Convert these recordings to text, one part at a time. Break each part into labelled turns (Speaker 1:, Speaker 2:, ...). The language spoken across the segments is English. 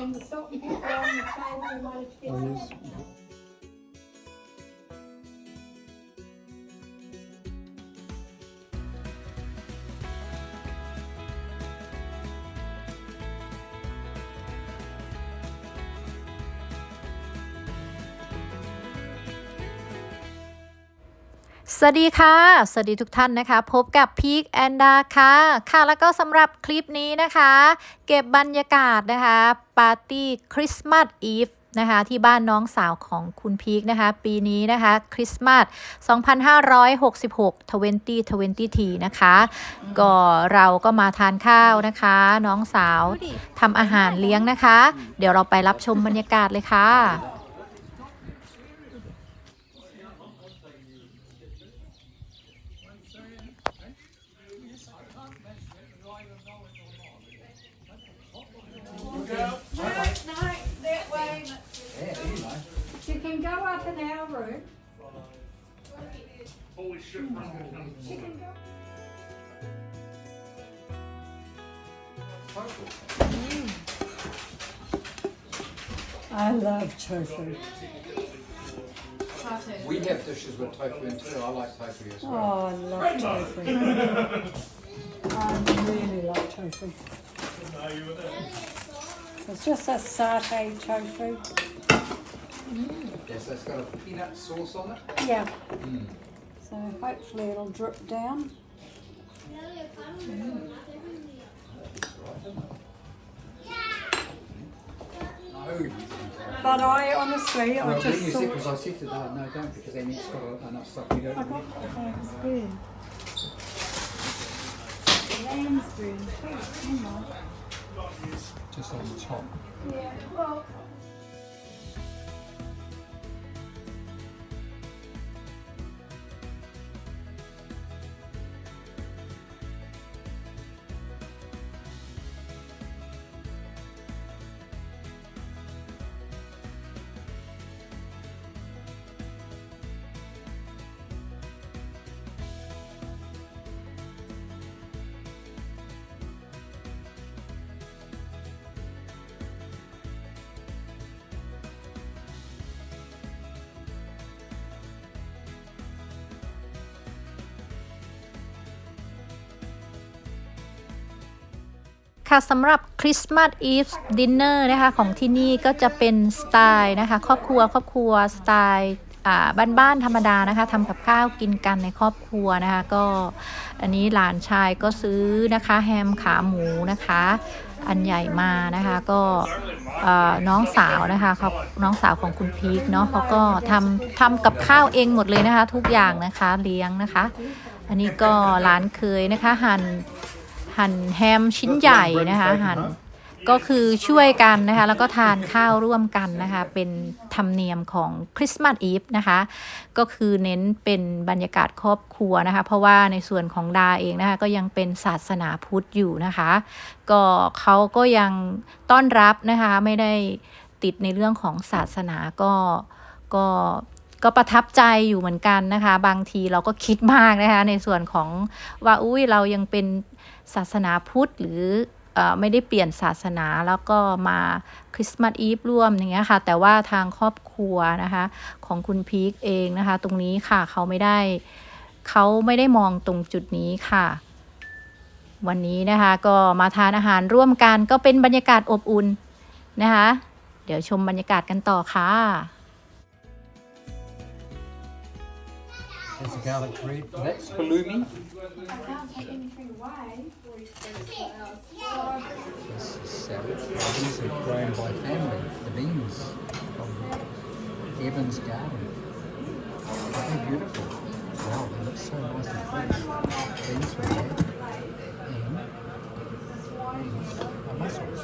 Speaker 1: and the salt and pepper on the table. Might have to get
Speaker 2: oh,
Speaker 3: สวัสดีค่ะ สวัสดีทุกท่านนะคะ พบกับพีคแอนดาค่ะค่ะแล้วก็สำหรับคลิปนี้นะคะ เก็บบรรยากาศนะคะ ปาร์ตี้คริสต์มาสอีฟนะคะที่บ้านน้องสาวของคุณพีคนะคะ ปีนี้นะคะคริสต์มาส 2566 2020นะคะ ก็เราก็มาทานข้าวนะคะ น้องสาวทำอาหารเลี้ยงนะคะ เดี๋ยวเราไปรับชมบรรยากาศเลยค่ะ
Speaker 1: go up in our room. She can go. Mm.
Speaker 4: I love tofu.
Speaker 2: We have dishes with tofu in too. I like tofu as well.
Speaker 4: Oh, I love tofu. I really like tofu. It's just a satay tofu. Mm.
Speaker 2: Yes, that's got a peanut sauce on it.
Speaker 4: Yeah.
Speaker 2: Mm.
Speaker 4: So hopefully it'll drip down.
Speaker 2: No.
Speaker 4: But I honestly, I
Speaker 2: Well, then
Speaker 4: just
Speaker 2: you said,
Speaker 4: thought
Speaker 2: because I said to that, no, don't, because then it's got enough stuff you don't
Speaker 4: I
Speaker 2: need.
Speaker 4: got the Lansbury. Lansbury too. Hang.
Speaker 2: Just on the top.
Speaker 1: Yeah, well.
Speaker 3: ค่ะสำหรับคริสต์มาสอีฟดินเนอร์นะคะของที่นี่ก็จะเป็นสไตล์นะคะ ครอบครัวครอบครัวสไตล์บ้านๆธรรมดานะคะทำกับข้าวกินกันในครอบครัวนะคะ ก็อันนี้หลานชายก็ซื้อนะคะแฮมขาหมูนะคะ อันใหญ่มานะคะก็น้องสาวนะคะเขาน้องสาวของคุณพีคเนาะเขาก็ทำทำกับข้าวเองหมดเลยนะคะ ทุกอย่างนะคะเลี้ยงนะคะ อันนี้ก็หลานเคยนะคะหั่น หั่นแฮมชิ้นใหญ่นะคะหั่นก็คือช่วยกันนะคะ แล้วก็ทานข้าวร่วมกันนะคะ เป็นธรรมเนียมของคริสต์มาสอีฟนะคะ ก็คือเน้นเป็นบรรยากาศครอบครัวนะคะ เพราะว่าในส่วนของดาเองนะคะ ก็ยังเป็นศาสนาพุทธอยู่นะคะ ก็เขาก็ยังต้อนรับนะคะ ไม่ได้ติดในเรื่องของศาสนาก็ก็ ก็ประทับใจอยู่เหมือนกันนะคะ บางทีเราก็คิดมากนะคะ ในส่วนของว่าอุ้ยเรายังเป็นศาสนาพุทธหรือไม่ได้เปลี่ยนศาสนาแล้วก็มาคริสต์มาสอีฟร่วมอย่างเงี้ยค่ะ แต่ว่าทางครอบครัวนะคะ ของคุณพีคเองนะคะ ตรงนี้ค่ะเขาไม่ได้เขาไม่ได้มองตรงจุดนี้ค่ะ วันนี้นะคะก็มาทานอาหารร่วมกันก็เป็นบรรยากาศอบอุ่นนะคะ เดี๋ยวชมบรรยากาศกันต่อค่ะ
Speaker 2: There's a garlic bread. That's halloumi.
Speaker 1: I can't take anything away.
Speaker 2: This is salad. These are grown by family. The beans from Evans Garden. They're beautiful. Wow, they look so nice and fresh. Beans from there. And these are mussels.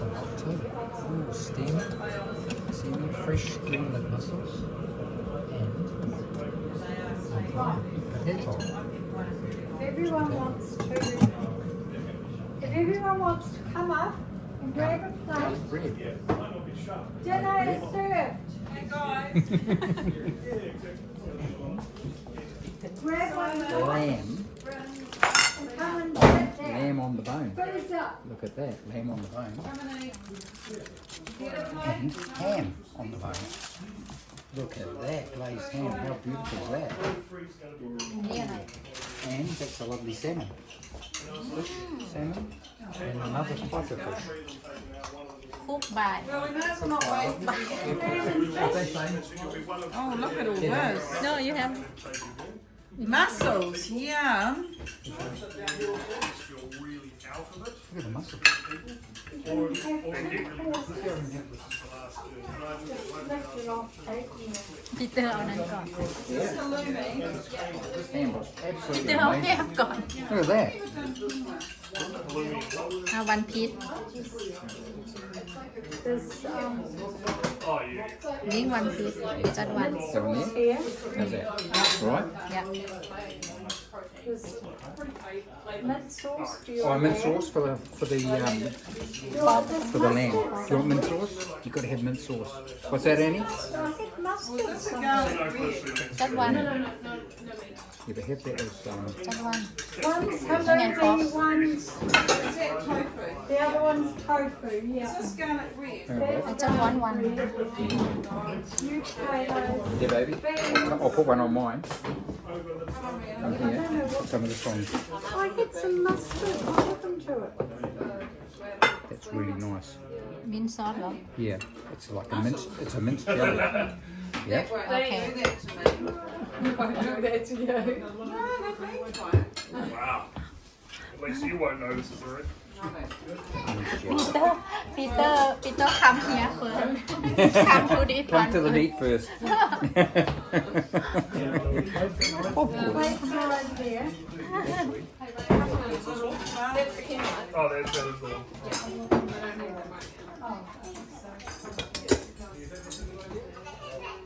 Speaker 2: And hot too. Ooh, steamed. Steamed fresh steamed mussels. And potato.
Speaker 1: If everyone wants to, if everyone wants to come up and grab a plate,
Speaker 2: Garlic bread.
Speaker 1: dinner is served. guys Grab one.
Speaker 2: Lamb.
Speaker 1: Come and sit down.
Speaker 2: Lamb on the bone.
Speaker 1: Who's up?
Speaker 2: Look at that, lamb on the bone. And ham on the bone. Look at that glazed ham, how beautiful is that?
Speaker 3: Yeah.
Speaker 2: And that's a lovely salmon. Salmon and another
Speaker 4: type of
Speaker 2: fish. Cooked by.
Speaker 4: Oh, look at all those.
Speaker 3: No, you have
Speaker 4: Mussels, yum.
Speaker 2: Look the mussel.
Speaker 3: Titta hur gone?
Speaker 2: Look at that.
Speaker 3: One
Speaker 1: piece. Um,
Speaker 3: Need one
Speaker 2: piece, just one.
Speaker 1: Seventy.
Speaker 2: That's it. Right.
Speaker 1: Yeah. Mint sauce, do you
Speaker 2: Oh, mint sauce for the for the um, for the lamb. Do you want mint sauce? You gotta have mint sauce. What's that, Annie?
Speaker 1: I think mustard
Speaker 3: sauce. One. one,
Speaker 2: You better have that as um.
Speaker 3: just one.
Speaker 1: One's halloumi, one's,
Speaker 4: Is that tofu?
Speaker 1: the other one's tofu, yeah.
Speaker 4: This
Speaker 3: is garlic red. That's Just
Speaker 1: one, one.
Speaker 2: Yeah, baby. I'll put one on mine. Come here. Some of the songs.
Speaker 1: I get some mustard. I'll put them to it.
Speaker 2: That's really nice.
Speaker 3: Mince either?
Speaker 2: Yeah, it's like a mince. It's a mince jelly. Yeah.
Speaker 3: Okay.
Speaker 1: Don't do that to you.
Speaker 4: No, they made.
Speaker 5: Wow. At least you won't notice it, right?
Speaker 2: Mint
Speaker 3: ปี
Speaker 2: jelly.
Speaker 3: เตอร์ปีเตอร์ปีเตอร์คัมเฮียเฟิร์นคัมทูดิทวัน
Speaker 2: Come to the meat first. Popcorn.
Speaker 1: Wait right there.
Speaker 5: Oh, there's that is the one.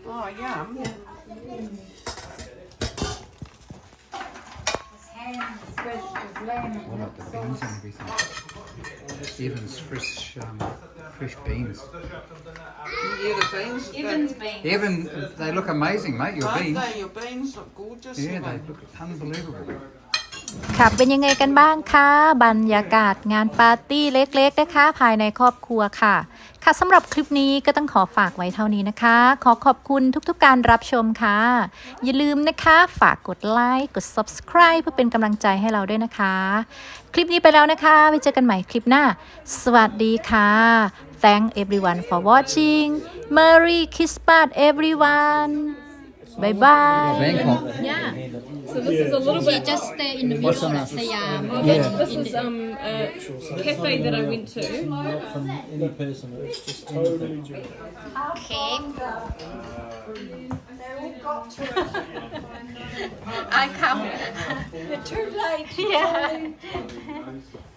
Speaker 4: Oh, yum.
Speaker 1: Vegetables, lamb.
Speaker 2: I like the beans and everything. Evan's fresh, um, fresh beans.
Speaker 4: Yeah, the beans.
Speaker 3: Evans bean
Speaker 2: Evan, they look amazing, mate. Your
Speaker 4: Don't
Speaker 2: beans.
Speaker 4: they? Your beans look gorgeous.
Speaker 2: Yeah,
Speaker 4: Evan.
Speaker 2: they look unbelievable.
Speaker 3: ค่ะเป็นยังไงกันบ้างคะบรรยากาศงานปาร์ตี้เล็กๆนะคะ ภายในครอบครัวค่ะ ค่ะสำหรับคลิปนี้ก็ต้องขอฝากไว้เท่านี้นะคะ ขอขอบคุณทุกๆการรับชมค่ะ อย่าลืมนะคะฝากกดไลค์กด subscribe เพื่อเป็นกำลังใจให้เราด้วยนะคะ คลิปนี้ไปแล้วนะคะไว้เจอกันใหม่คลิปหน้า สวัสดีค่ะ Thank everyone for watching Merry Christmas everyone Bye bye
Speaker 2: Bangkok.
Speaker 3: Yeah
Speaker 6: So this is a little
Speaker 3: We
Speaker 6: bit.
Speaker 3: just stay in the middle of Siam.
Speaker 2: Yeah.
Speaker 6: This is um a cafe that I went to.
Speaker 7: not from any person. It's just totally genuine.
Speaker 3: Cake.
Speaker 1: They all got to it.
Speaker 3: I come.
Speaker 1: You're too late.
Speaker 3: Yeah.